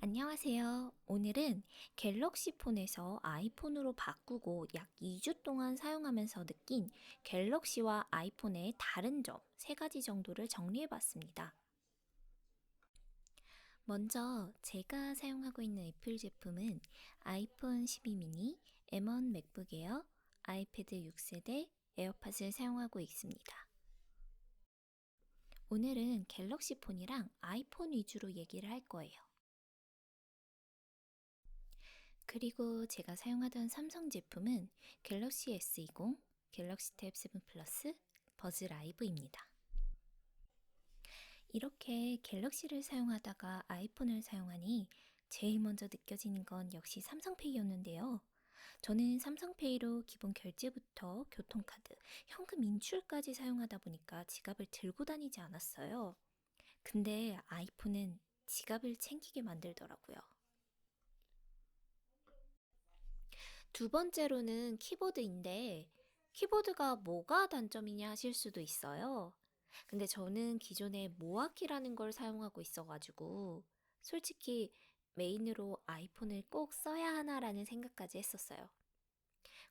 안녕하세요. 오늘은 갤럭시 폰에서 아이폰으로 바꾸고 약 2주 동안 사용하면서 느낀 갤럭시와 아이폰의 다른 점세 가지 정도를 정리해 봤습니다. 먼저 제가 사용하고 있는 애플 제품은 아이폰 12 미니, M1 맥북 에어, 아이패드 6세대, 에어팟을 사용하고 있습니다. 오늘은 갤럭시 폰이랑 아이폰 위주로 얘기를 할 거예요. 그리고 제가 사용하던 삼성 제품은 갤럭시 S20, 갤럭시 탭 7 플러스, 버즈 라이브입니다. 이렇게 갤럭시를 사용하다가 아이폰을 사용하니 제일 먼저 느껴지는 건 역시 삼성페이였는데요. 저는 삼성페이로 기본 결제부터 교통카드, 현금 인출까지 사용하다 보니까 지갑을 들고 다니지 않았어요. 근데 아이폰은 지갑을 챙기게 만들더라고요. 두 번째로는 키보드인데 키보드가 뭐가 단점이냐 하실 수도 있어요. 근데 저는 기존에 모아키라는 걸 사용하고 있어가지고 솔직히 메인으로 아이폰을 꼭 써야 하나라는 생각까지 했었어요.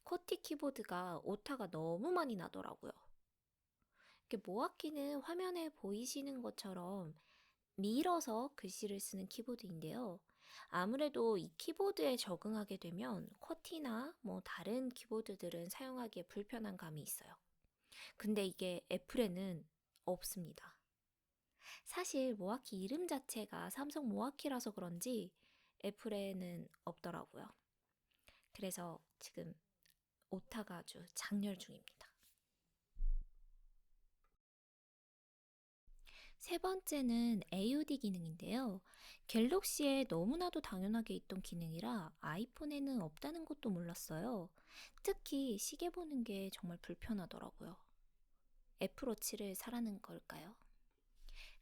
코티 키보드가 오타가 너무 많이 나더라고요. 모아키는 화면에 보이시는 것처럼 밀어서 글씨를 쓰는 키보드인데요. 아무래도 이 키보드에 적응하게 되면 쿼티나 뭐 다른 키보드들은 사용하기에 불편한 감이 있어요. 근데 이게 애플에는 없습니다. 사실 모아키 이름 자체가 삼성 모아키라서 그런지 애플에는 없더라고요. 그래서 지금 오타가 아주 장렬 중입니다. 세 번째는 AOD 기능인데요. 갤럭시에 너무나도 당연하게 있던 기능이라 아이폰에는 없다는 것도 몰랐어요. 특히 시계 보는 게 정말 불편하더라고요. 애플워치를 사라는 걸까요?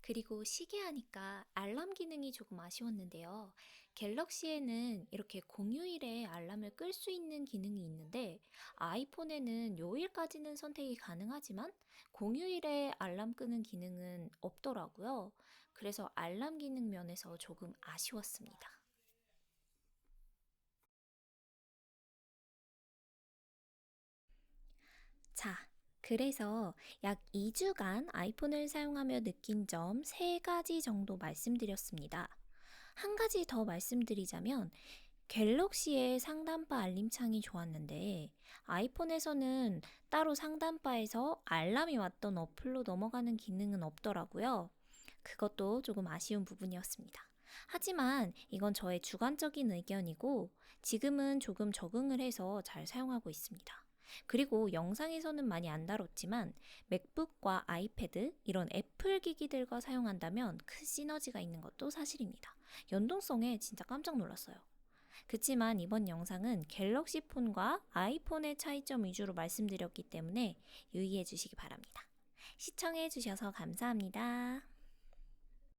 그리고 시계 하니까 알람 기능이 조금 아쉬웠는데요. 갤럭시에는 이렇게 공휴일에 알람을 끌 수 있는 기능이 있는데 아이폰에는 요일까지는 선택이 가능하지만 공휴일에 알람 끄는 기능은 없더라고요. 그래서 알람 기능 면에서 조금 아쉬웠습니다. 그래서 약 2주간 아이폰을 사용하며 느낀 점 3가지 정도 말씀드렸습니다. 한 가지 더 말씀드리자면 갤럭시의 상단바 알림창이 좋았는데 아이폰에서는 따로 상단바에서 알람이 왔던 어플로 넘어가는 기능은 없더라고요. 그것도 조금 아쉬운 부분이었습니다. 하지만 이건 저의 주관적인 의견이고 지금은 조금 적응을 해서 잘 사용하고 있습니다. 그리고 영상에서는 많이 안 다뤘지만 맥북과 아이패드 이런 애플 기기들과 사용한다면 큰 시너지가 있는 것도 사실입니다. 연동성에 진짜 깜짝 놀랐어요. 그치만 이번 영상은 갤럭시 폰과 아이폰의 차이점 위주로 말씀드렸기 때문에 유의해 주시기 바랍니다. 시청해 주셔서 감사합니다.